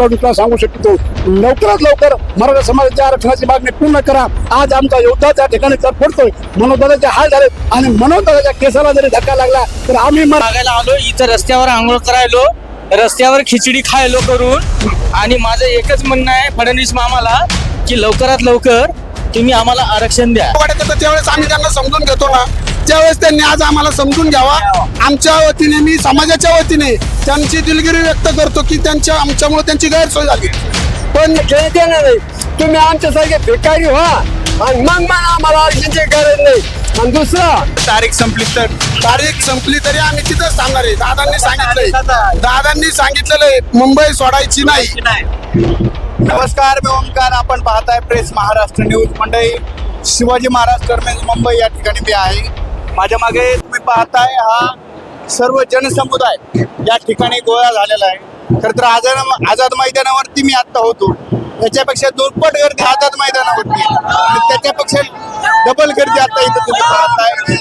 सांगू शकतो. लवकरात लवकर मराठा समाजाच्या आरक्षणाची मागणी पूर्ण करा. आज आमचा योद्धा त्या ठिकाणी तडफडतोय मनोदराचे हाल झालेत आणि मनोदराच्या केसाला जरी धक्का लागला तर आम्ही मागायला आलो इथं रस्त्यावर आंघोळ करायलो. रस्त्यावर खिचडी खायलो करून. आणि माझं एकच म्हणणं आहे फडणवीस मामाला की लवकरात लवकर तुम्ही आम्हाला आरक्षण द्या. वाटत होतं त्यावेळेस आम्ही त्यांना समजून घेतो ना. त्यावेळेस त्यांनी आज आम्हाला समजून घ्यावा. आमच्या वतीने मी समाजाच्या वतीने त्यांची दिलगिरी व्यक्त करतो की त्यांच्या आमच्यामुळे त्यांची गैरसोय झाली. पण जनते नाही तुम्ही आमच्यासारखे भिकारी व्हा आणि मग मला आम्हाला आरक्षणाची गरज नाही. आणि दुसरं तारीख संपली तर? तारीख संपली तरी आम्ही तिथंच थांबणार आहे. दादांनी सांगितलंय. दादांनी सांगितलेलं आहे मुंबई सोडायची नाही. नमस्कार मी ओमकार आपण पाहताय प्रेस महाराष्ट्र न्यूज मंडळी. शिवाजी महाराज टर्मिनस मुंबई या ठिकाणी मी आहे. माझ्या मागे तुम्ही पाहताय हा सर्व जनसमुदाय या ठिकाणी गोळा झालेला आहे. खर तर आझाद आझाद मैदानावरती मी आता होतो. त्याच्यापेक्षा दुप्पट गर्दी आझाद मैदानावरती आणि त्याच्यापेक्षा डबल गर्दी आता इथं तुम्ही पाहताय.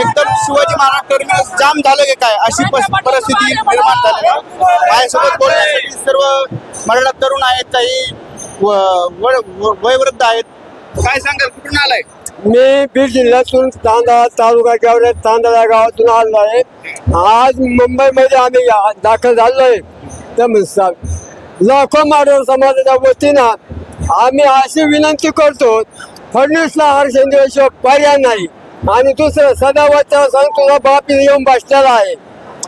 एकदम शिवाजी महाराज टर्मिनस जाम झालं की काय? अशी परिस्थिती निर्माण झाली माझ्यासोबत बोलण्यासाठी सर्व मराठा तरुण आहेत. काही व- वयोवृद्ध आहेत. काय सांगाल? कुठून आलाय? मी बीड जिल्ह्यातून तांदा तालुका गेवरे तांदळा गावातून आलो आहे. आज मुंबईमध्ये आम्ही या- दाखल झालो आहे. तर लाखो माडर समाजाच्या वतीनं आम्ही अशी विनंती करतो फडणवीसला आरक्षण दिल्याशिवाय पर्याय नाही. आणि दुसरं सदावाच्या सांग तुझा बाप येऊन बसलेला आहे.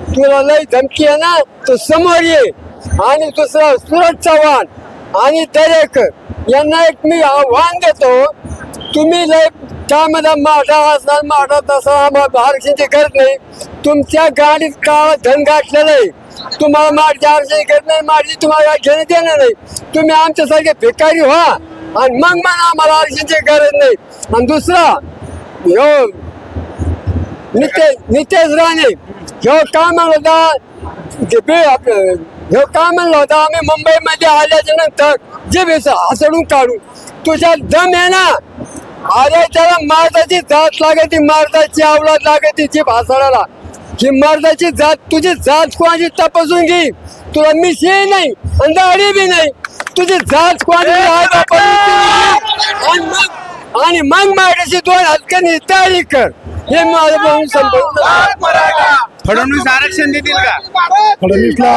तुला लई धमकी आहे ना तू समोर ये. आणि दुसरं सुरज चव्हाण आणि दरेकर यांना एक मी आव्हान देतो तुम्ही लय त्यामध्ये माठा असणार माठा तसा आम्हाला आरक्षणाची गरज नाही. तुमच्या गाडीत काळ धन गाठलेलं आहे तुम्हाला माझी आरक्षण गरज नाही माझी तुम्हाला घेणं देणार नाही. तुम्ही आमच्यासारखे भिकारी व्हा आणि मग मग आम्हाला आरक्षणाची गरज नाही. आणि दुसरा ह्यो नितेश नितेश राणे ह्यो काय म्हणला होता जे बे ह्यो काय म्हणलं होता आम्ही मुंबईमध्ये आल्याच्यानंतर जे भेस हसडून काढू. तुझ्या दम आहे ना? अरे त्याला मारदाची जात लागते मारदाची अवलाद लागते जी भासाडाला ही मारदाची जात तुझी जात कोणाची तपासून घे. तुला मिशी नाही आणि दाढी बी नाही. तुझी जात कोणाची आणि मग आणि मग माझ्याशी दोन हलक्यानी तयारी कर. हे माझं बघून संपलं फडणवीस आरक्षण देतील का? फडणवीसला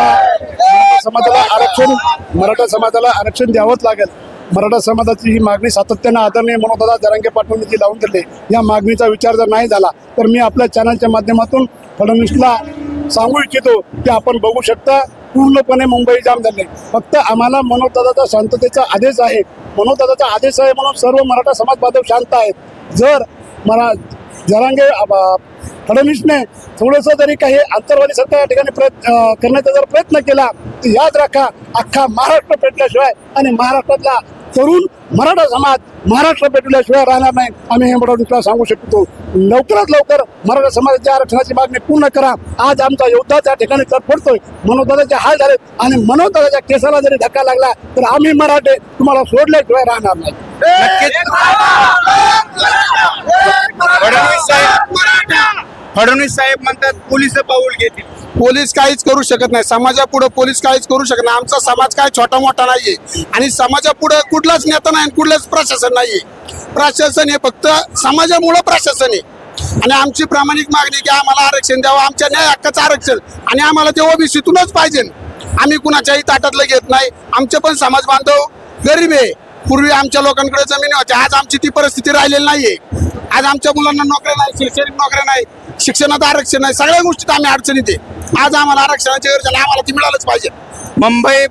समाजाला आरक्षण मराठा समाजाला आरक्षण द्यावंच लागेल. मराठा समाजाची ही मागणी सातत्यानं आदरणीय मनोदादा जरांगे पाटोळे जी लावून दिले या मागणीचा विचार जर नाही झाला तर मी आपल्या चॅनलच्या माध्यमातून फडणवीसला सांगू इच्छितो की आपण बघू शकता पूर्णपणे मुंबई जाम झाले. फक्त आम्हाला मनोदादाचा शांततेचा आदेश आहे. मनोदादाचा आदेश आहे म्हणून सर्व मराठा समाज बांधव शांत आहेत. जर मरा जरांगे फडणवीसने थोडंसं जरी काही आंतरवादी सरकार या ठिकाणी प्रयत्न करण्याचा जर प्रयत्न केला तर याद राखा अख्खा महाराष्ट्र पेटल्याशिवाय आणि महाराष्ट्रातला तरुण मराठा समाज महाराष्ट्र पेटल्याशिवाय राहणार नाही. आम्ही हे दुसरा सांगू शकतो. लवकरात लवकर मराठा समाजाच्या आरक्षणाची मागणी पूर्ण करा. आज आमचा योद्धा त्या ठिकाणी तडफडतोय मनोदराचे हाल झालेत आणि मनोदराच्या केसाला जरी धक्का लागला तर आम्ही मराठे तुम्हाला सोडल्याशिवाय राहणार नाही. फडणवीस साहेब. फडणवीस साहेब म्हणतात पोलीस पाऊल घेतील. पोलीस काहीच करू शकत नाही. समाजापुढे पोलीस काहीच करू शकत नाही. आमचा समाज काय छोटा मोठा नाहीये. आणि समाजापुढे कुठलाच नेता नाही आणि कुठलंच प्रशासन नाहीये. प्रशासन हे फक्त समाजामुळं प्रशासन आहे. आणि आमची प्रामाणिक मागणी की आम्हाला आरक्षण द्यावं. आमच्या न्याय हक्काचं आरक्षण. आणि आम्हाला ते ओबीसीतूनच पाहिजे. आम्ही कुणाच्याही ताटातलं घेत नाही. आमचे पण समाज बांधव गरीब आहे. पूर्वी आमच्या लोकांकडे जमीन होती. आज आमची ती परिस्थिती राहिलेली नाहीये. आज आमच्या मुलांना नोकऱ्या नाही शैक्षणिक नोकऱ्या नाही शिक्षणात आरक्षण नाही. सगळ्या गोष्टीत आम्ही अडचणीत आहे. आज आम्हाला आरक्षणाची आणि आम्हाला ती मिळालंच पाहिजे. मुंबई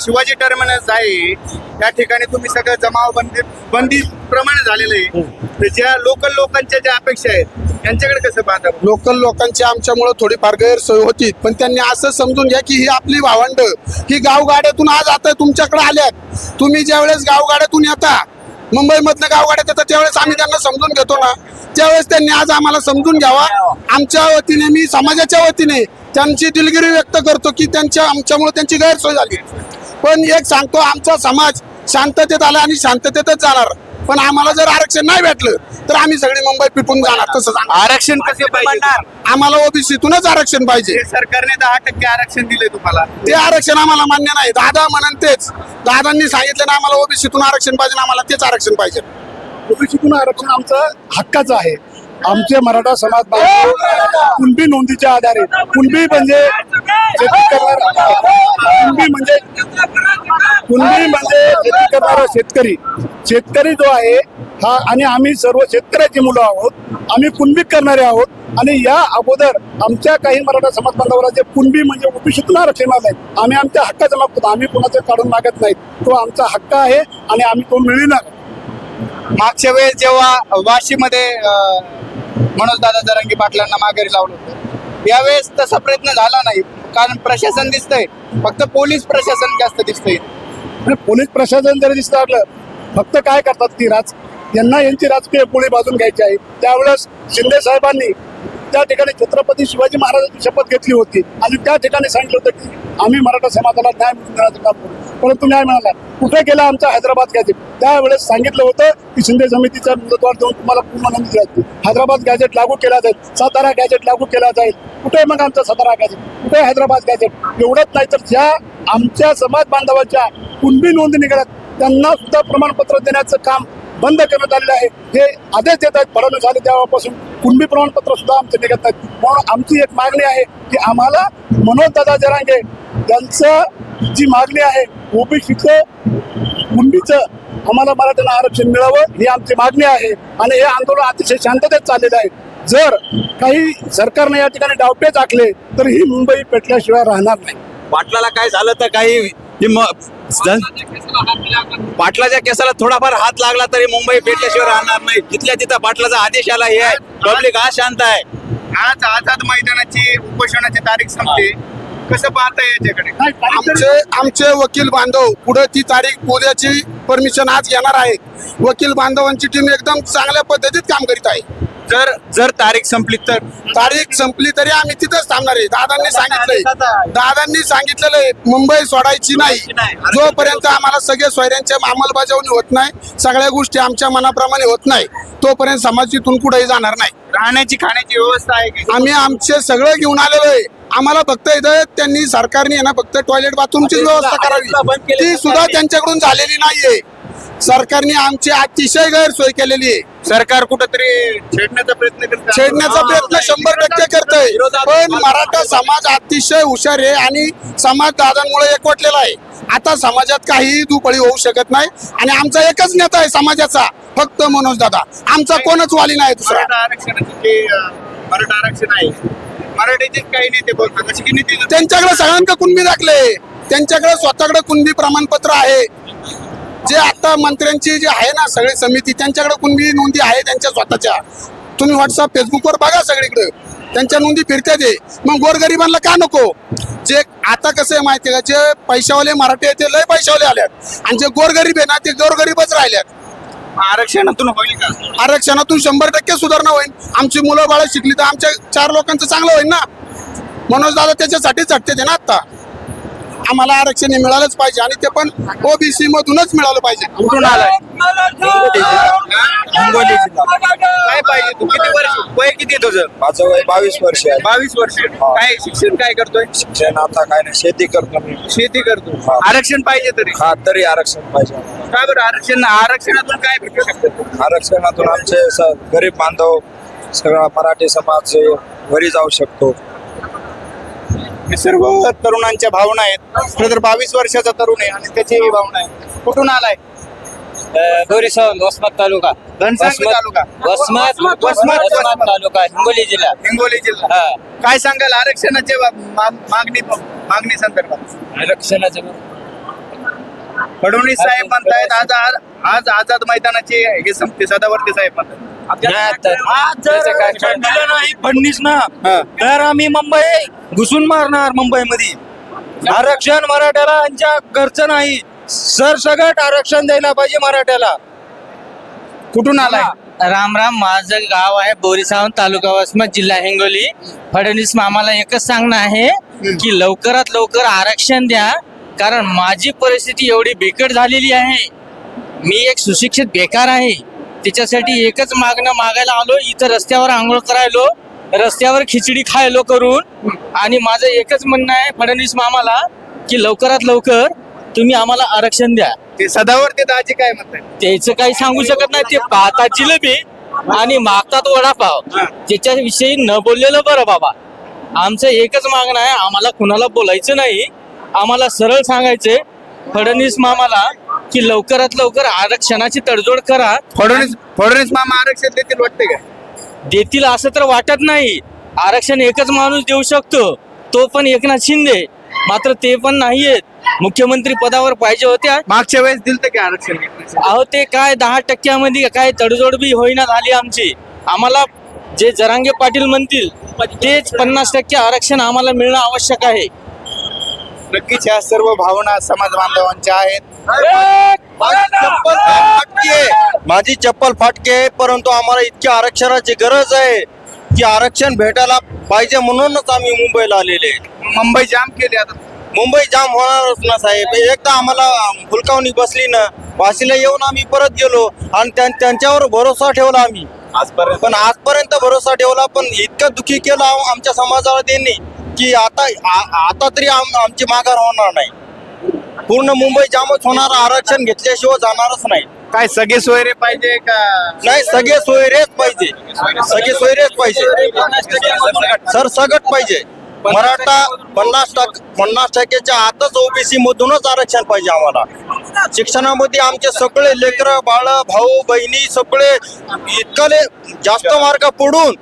शिवाजी टर्मिनस आहे. त्या ठिकाणी तुम्ही सगळं जमाव बंदी बंदी प्रमाणे झालेलं आहे. तर ज्या लोकल लोकांच्या ज्या अपेक्षा आहेत त्यांच्याकडे कसं पाहता लोकल लोकांची आमच्यामुळं थोडीफार गैरसोय होती. पण त्यांनी असं समजून घ्या की ही आपली भावंड ही गावगाड्यातून आज आता तुमच्याकडे आल्यात. तुम्ही ज्यावेळेस गावगाड्यातून येता मुंबईमधनं गावगाड्यात येतात त्यावेळेस आम्ही त्यांना समजून घेतो ना. त्यावेळेस त्यांनी आज आम्हाला समजून घ्यावा. आमच्या वतीने मी समाजाच्या वतीने त्यांची दिलगिरी व्यक्त करतो की त्यांच्या आमच्यामुळे त्यांची गैरसोय झाली. पण एक सांगतो आमचा समाज शांततेत आला आणि शांततेतच जाणार. पण आम्हाला जर आरक्षण नाही भेटलं तर आम्ही सगळी मुंबई पिटून जाणार तसं जाणार आरक्षण कसे पाहिजे? आम्हाला ओबीसीतूनच आरक्षण पाहिजे. हे सरकारने दहा टक्के आरक्षण दिले तुम्हाला. ते आरक्षण आम्हाला मान्य नाही. दादा म्हणून तेच. दादांनी सांगितलं ना आम्हाला ओबीसीतून आरक्षण पाहिजे आम्हाला तेच आरक्षण पाहिजे. ओबीसीतून आरक्षण आमचं हक्काचं आहे. आमचे मराठा समाज कुणबी नोंदीच्या आधारे कुणबी म्हणजे शेती करणारा कुणबी म्हणजे कुणबी म्हणजे शेती करणारा शेतकरी. शेतकरी जो आहे हा आणि आम्ही सर्व शेतकऱ्याची मुलं आहोत आम्ही कुणबी करणारे आहोत आणि या अगोदर आमच्या काही मराठा समाज बांधवाला जे कुणबी म्हणजे ओबीसीतून आरक्षण नाही आम्ही आमच्या हक्काचा मागतो आम्ही कुणाचं काढून मागत नाही तो आमचा हक्क आहे आणि आम्ही तो मिळणार. मागच्या वेळेस जेव्हा वाशीमध्ये मनोज दादा जरांगी पाटलांना माघारी लावलं होतं. यावेळेस तसा प्रयत्न झाला नाही. कारण प्रशासन दिसतंय. फक्त पोलीस प्रशासन जास्त दिसतंय. पोलीस प्रशासन जरी दिसतं लागलं फक्त काय करतात ती राज यांना यांची राजकीय पोळी बाजून घ्यायची आहे. त्यावेळेस शिंदे साहेबांनी त्या ठिकाणी छत्रपती शिवाजी महाराजांची शपथ घेतली होती. आणि त्या ठिकाणी सांगितलं होतं की आम्ही मराठा समाजाला न्याय मिळण्याचं काम करू. परंतु न्याय मिळाला कुठे गेला आमचा हैदराबाद गॅजेट त्यावेळेस सांगितलं होतं की शिंदे समितीचा मुदतवाढ देऊन तुम्हाला पूर्ण नोंद जाते हैदराबाद गॅजेट लागू केला जाईल सातारा गॅजेट लागू केला जाईल. कुठे मग आमचा सातारा गॅजेट कुठे हैदराबाद गॅजेट एवढंच नाही तर ज्या आमच्या समाज बांधवाच्या कुणबी नोंदी निघाल्यात त्यांना सुद्धा प्रमाणपत्र देण्याचं काम बंद करण्यात आलेलं आहे. हे आदेश देत आहेत फडणवीस आले तेव्हापासून. कुणबी प्रमाणपत्र सुद्धा आमचे निघत नाहीत. म्हणून आमची एक मागणी आहे की आम्हाला मनोज दादा जरांगे यांचं जी मागणी आहे ओबीसीचं कुणबीचं आम्हाला मराठ्यांना आरक्षण मिळावं ही आमची मागणी आहे. आणि हे आंदोलन अतिशय शांततेत चाललेलं आहे. जर काही सरकारने या ठिकाणी डावपेच आखले तर ही मुंबई पेटल्याशिवाय राहणार नाही. पाटलाला काय झालं तर काही ही म- पाटलाच्या केसाला थोडाफार हात लागला तरी मुंबई पेटल्याशिवाय राहणार नाही. तिथल्या तिथं पाटलाचा आदेश आला हे आहे. पब्लिक आज शांत आहे. आज आझाद मैदानाची उपोषणाची तारीख संपते कसं पाहता याच्याकडे? आमचे आमचे वकील बांधव पुढे ती तारीख उद्याची परमिशन आज घेणार आहेत वकील बांधवांची टीम एकदम चांगल्या पद्धतीत काम करीत आहे. जर जर तारीख संपली तर? तारीख संपली तरी आम्ही तिथंच थांबणार आहे. दादांनी सांगितलंय. दादांनी सांगितलेलं आहे मुंबई सोडायची नाही. जोपर्यंत आम्हाला सगळे सोयऱ्यांच्या अंमलबजावणी होत नाही सगळ्या गोष्टी आमच्या मनाप्रमाणे होत नाही तोपर्यंत समाज तिथून कुठेही जाणार नाही. राहण्याची खाण्याची व्यवस्था आहे आम्ही आमचे सगळं घेऊन आलेलो आहे. आम्हाला फक्त इथं त्यांनी सरकारने आहे ना फक्त टॉयलेट बाथरूमची व्यवस्था करावी. ती सुद्धा त्यांच्याकडून झालेली नाहीये. सरकारने आमची अतिशय गैरसोय केलेली आहे. सरकार कुठंतरी छेडण्याचा प्रयत्न करत छेडण्याचा प्रयत्न शंभर टक्के करतोय. पण मराठा समाज अतिशय हुशार आहे आणि समाज दादांमुळे एकवटलेला आहे. आता समाजात काहीही दुपळी होऊ शकत नाही आणि आमचा एकच नेता आहे समाजाचा फक्त मनोज दादा. आमचा कोणच वाली नाही दुसरा. आरक्षणाची मराठा आरक्षण आहे मराठीचे काही नेते बोलतात असे की नेते त्यांच्याकडे सगळ्यांकडे कुणबी दाखले. त्यांच्याकडे स्वतःकडे कुणबी प्रमाणपत्र आहे. जे आता मंत्र्यांची जे आहे ना सगळी समिती त्यांच्याकडे कुणबी नोंदी आहे त्यांच्या स्वतःच्या? तुम्ही व्हॉट्सअप फेसबुकवर बघा सगळीकडे. त्यांच्या नोंदी फिरत्या ते. मग गोरगरिबांना का नको? जे आता कसं आहे माहिती आहे का? जे पैशावाले मराठी आहे ते लय पैशावाले आल्यात. आणि जे गोरगरीब आहे ना ते गोरगरीबच राहिल्यात. आरक्षणातून होईल का? आरक्षणातून शंभर टक्के सुधारणा होईल. आमची मुलं बाळ शिकली तर आमच्या चार लोकांचं चांगलं होईल ना? मनोज दादा त्याच्यासाठीच झटते ते ना आता. आम्हाला आरक्षण हे मिळालंच पाहिजे आणि ते पण ओबीसी मधूनच मिळालं पाहिजे. कुठून आलाय? हिंगोली जिल्हा. काय पाहिजे तू? किती वर्ष? वय किती आहे तुझं? माझं वय बावीस वर्ष आहे. बावीस वर्ष. काय शिक्षण काय करतोय? शिक्षण आता काय नाही. शेती करतो मी. शेती करतो. हा. आरक्षण पाहिजे तरी. हा तरी आरक्षण पाहिजे. काय बरं आरक्षण आरक्षणातून काय भेटू शकतं? आरक्षणातून आमचे स- गरीब बांधव सगळा मराठी समाज घरी जाऊ शकतो. हे सर्व तरुणांच्या भावना आहेत. खरं तर बावीस वर्षाचा तरुण आहे आणि त्याची ही भावना आहे. कुठून आलाय? बोरीसवन वसमत तालुका. घनसांगली तालुका. वसमत वसमत, वसमत वसमत. तालुका हिंगोली जिल्हा. हिंगोली जिल्हा. हा. काय सांगाल आरक्षणाचे मा- मा- मागणी मागणी संदर्भात? आरक्षणाचं फडणवीस साहेब म्हणतायत आज आज आज आझाद मैदानाची हे संपते सदावर्ती साहेब म्हणतात दिलं नाही फडणीस ना. तर आम्ही मुंबई घुसून मारणार मुंबईमध्ये. आरक्षण मराठ्याला यांच्या घरचं नाही. सरसगट आरक्षण द्यायला पाहिजे मराठ्याला. कुठून आलाय? राम राम माझं गाव आहे बोरीसावन तालुका वसमत जिल्हा हिंगोली. फडणवीस मामाला एकच सांगणं आहे की लवकरात लवकर आरक्षण द्या. कारण माझी परिस्थिती एवढी बिकट झालेली आहे. मी एक सुशिक्षित बेकार आहे. त्याच्यासाठी एकच मागणं मागायला आलो इथं रस्त्यावर आंघोळ करायलो रस्त्यावर खिचडी खायलो करून. आणि माझं एकच म्हणणं आहे फडणवीस मामाला की लवकरात लवकर तुम्ही आम्हाला आरक्षण द्या. ते सदावर ते दाजी काय म्हणतात त्याचं काही सांगू शकत नाही ते पाहतात जिलेबी आणि मागतात वडापाव. त्याच्याविषयी न बोललेलं बरं बाबा. आमचं एकच मागणं आहे आम्हाला कुणाला बोलायचं नाही. आम्हाला सरळ सांगायचंय फडणवीस मामाला की लवकरात लवकर आरक्षणाची तडजोड करा. फडणवीस फडणवीस मामा आरक्षण देतील वाटते का? देतील असं तर वाटत नाही. आरक्षण एकच माणूस देऊ शकतो तो पण एकनाथ शिंदे. मात्र ते पण नाहीयेत. मुख्यमंत्री पदावर पाहिजे होत्या. मागच्या वेळेस दिलं की आरक्षण अहो ते काय दहा टक्क्यामध्ये काय तडजोड बी होईना झाली आमची. आम्हाला जे जरांगे पाटील म्हणतील तेच पन्नास टक्के आरक्षण आम्हाला मिळणं आवश्यक आहे. नक्कीच ह्या सर्व भावना समाज बांधवांच्या आहेत. चप्पल फाटके माझी चप्पल फाटके परंतु आम्हाला इतकी आरक्षणाची गरज आहे की आरक्षण भेटायला पाहिजे म्हणूनच आम्ही मुंबईला आलेले मुंबई जाम केली आता. मुंबई जाम होणारच ना साहेब. एकदा आम्हाला फुलकावणी बसली ना वाशीला येऊन आम्ही परत गेलो आणि त्यां- त्यांच्यावर भरोसा ठेवला आम्ही. आजपर्यंत. पण आजपर्यंत भरोसा ठेवला पण इतकं दुखी केलं आम- आमच्या समाजाला त्यांनी. की आता आ- आता तरी आम- आमची माघार होणार नाही. पूर्ण मुंबई जामच होणार आरक्षण घेतल्याशिवाय जाणारच नाही. काय सगळे सोयरे पाहिजे का? नाही सगळे सोयरेच पाहिजे. सगळे सोयरेच पाहिजे. सर सगट पाहिजे. मराठा पन्नास टक्के पन्नास टक्क्याच्या आतच ओबीसी मधूनच आरक्षण पाहिजे आम्हाला. शिक्षणामध्ये आमचे सगळे लेकर बाळ भाऊ बहिणी सगळे इतकले जास्त मार्क पडून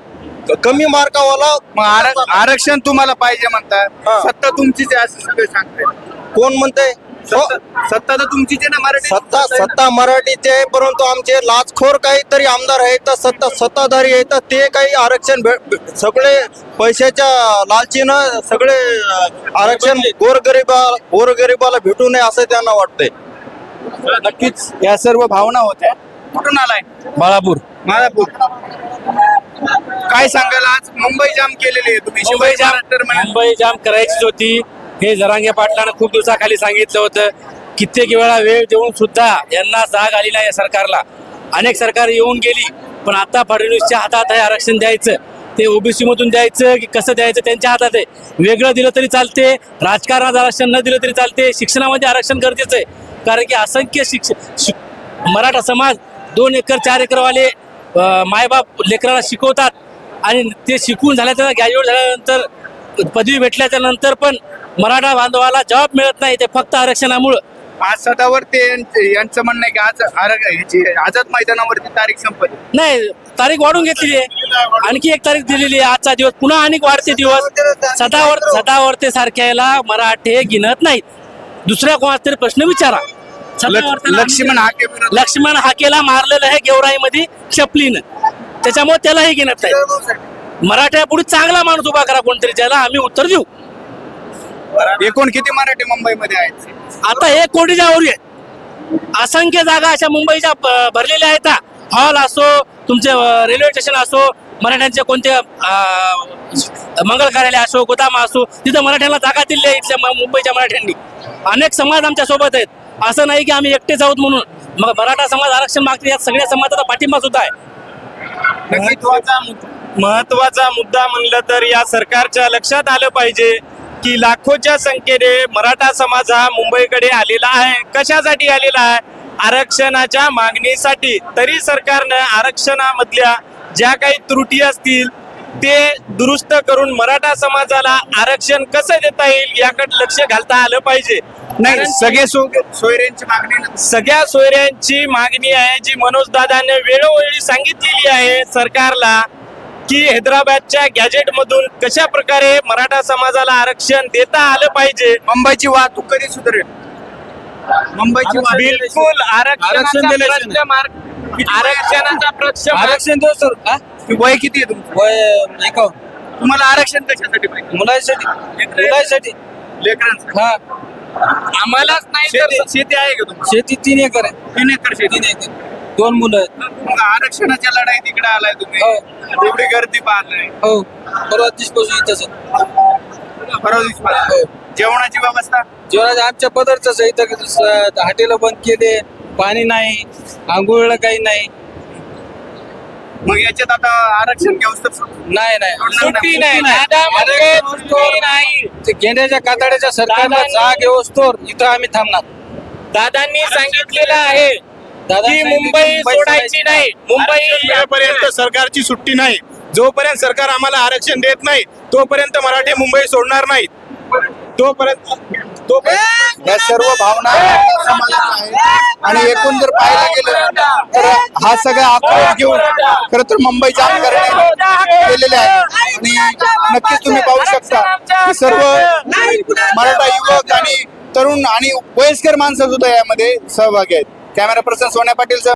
कमी मार्कावाला मग आर- आरक्षण तुम्हाला पाहिजे म्हणतात हा. सत्ता तुमचीच आहे असं सगळे सांगते कोण म्हणते सत्ता सत्ता तर तुमचीच आहे ना मराठी सत्ता सत्ता मराठीचे आहे, परंतु आमचे लाचखोर काहीतरी आमदार आहेत तर सत्ता सत्ताधारी आहेत तर ते काही आरक्षण भे- सगळे पैशाच्या लालचीनं सगळे अं, आरक्षण गोरगरिबा गोरगरिबाला भेटू नये असं त्यांना वाटतंय. नक्कीच या सर्व भावना होत्या. कुठून आलाय? बाळापूर. माधापूर काय सांगाल आज? मुंबई जाम केलेली आहे तुम्ही. मुंबई जाम. मुंबई जाम करायचीच होती. हे जरांगे पाटलानं खूप दिवसाखाली सांगितलं होतं. कित्येक वेळा वेळ देऊन सुद्धा यांना जाग आली नाही या सरकारला. अनेक सरकार येऊन गेली पण आता फडणवीसच्या हातात आहे आरक्षण द्यायचं. ते ओबीसी मधून द्यायचं की कसं द्यायचं त्यांच्या हातात आहे. वेगळं दिलं तरी चालते राजकारणात आरक्षण न दिलं तरी चालते शिक्षणामध्ये आरक्षण गरजेचं आहे. कारण की असंख्य शिक्ष शिक- मराठा समाज दोन एकर चार एकरवाले मायबाप लेकराला शिकवतात. आणि ते शिकून झाल्याच्या ग्रॅज्युएट झाल्यानंतर पदवी भेटल्याच्या नंतर पण मराठा बांधवाला जॉब मिळत नाही. ते फक्त आरक्षणामुळं. आज सदावर ते यांचं म्हणणं आहे की आज आझाद मैदानावरती तारीख संपली. नाही तारीख वाढून घेतलेली आहे. आणखी एक तारीख दिलेली आहे. आजचा दिवस पुन्हा अनेक वाढते दिवस. सदावर सदावर्ते सारख्याला मराठे गिनत नाहीत. दुसऱ्या कोणाचा तरी प्रश्न विचारा. लक्ष्मण हाके लक्ष्मण हाकेला मारलेलं आहे गेवराईमध्ये चपलीनं त्याच्यामुळे त्यालाही गिनत नाही मराठ्या पुढे चांगला माणूस उभा करा कोणतरी ज्याला आम्ही उत्तर देऊ. एकूण किती मराठी मुंबईमध्ये आहेत? आता एक कोटीच्या वर आहे असंख्य जागा अशा मुंबईच्या भरलेल्या आहेत. हॉल असो तुमचे रेल्वे स्टेशन असो मराठ्यांचे कोणते मंगल कार्यालय असो गोदाम असो तिथं मराठ्यांना जागा दिली आहे इथल्या मुंबईच्या मराठ्यांनी. अनेक समाज आमच्यासोबत आहेत. असं नाही की आम्ही एकटेच आहोत म्हणून. मग मराठा समाज आरक्षण मागते यात सगळ्या समाजाचा पाठिंबा सुद्धा आहे. महत्त्वाचा महत्त्वाचा मुद्दा म्हणलं तर या सरकारच्या लक्षात आलं पाहिजे की लाखोच्या संख्येने मराठा समाज हा मुंबईकडे आलेला आहे. कशासाठी आलेला आहे? आरक्षणाच्या मागणीसाठी. तरी सरकारनं आरक्षणामधल्या ज्या काही त्रुटी असतील ते दुरुस्त करून मराठा समाजाला आरक्षण कसं देता येईल याकडे लक्ष घालता आलं पाहिजे नाही सगळे सोयऱ्यांची मागणी. सगळ्या सोयऱ्यांची मागणी आहे जी मनोज दादाने वेळोवेळी सांगितलेली आहे सरकारला की हैदराबादच्या गॅजेट मधून कशा प्रकारे मराठा समाजाला आरक्षण देता आलं पाहिजे मुंबईची वाहतूक कधी सुधारेल मुंबईची बिलकुल आरक्षण आरक्षणाचा प्रश्न आरक्षण देऊ सर? वय किती आहे तुमचं? वय एकावन्न. तुम्हाला आरक्षण कशासाठी पाहिजे? मुलांसाठी. मुलांसाठी. लेकरांसाठी. हा. आम्हालाच नाही तर शेती शेती आहे का तुम्हाला शेती तीन एकर आहे. तीन एकर शेती. तीन एकर. दोन मुलं आहेत. मग आरक्षणाच्या लढाई तिकडे आलाय तुम्ही. हो. एवढी गर्दी पाहताय. हो. परवा दिसपासून इथंच आहे. परवा दिवशी पाहताय. जेवणाची व्यवस्था? जेवणाचे आमच्या पदार्थच आहे इथं हॉटेल बंद केले. पाणी नाही. आंघोळला काही नाही. मग याच्यात आता आरक्षण तर नाही नाही. सुट्टी नाही. दादा म्हणजे सुट्टी नाही. ते गेंड्याच्या कातड्याच्या सरकारला जाग येऊस्तोर इथं आम्ही थांबणार. दादांनी सांगितलेलं आहे की मुंबई सोडायची नाही. मुंबई पर्यंत सरकारची सुट्टी नाही. जोपर्यंत सरकार आम्हाला आरक्षण देत नाही तोपर्यंत मराठी मुंबई सोडणार नाहीत तोपर्यंत तोपर्यंत या सर्व भावना आणि एकूण जर पाहायला गेलं तर हा सगळा आक्रोश घेऊन खर तर मुंबई जाम करणे केलेले आहे. आणि नक्कीच तुम्ही पाहू शकता की सर्व मराठा युवक आणि तरुण आणि वयस्कर माणसं सुद्धा यामध्ये सहभागी आहेत. Camera person Sonya Patil sir.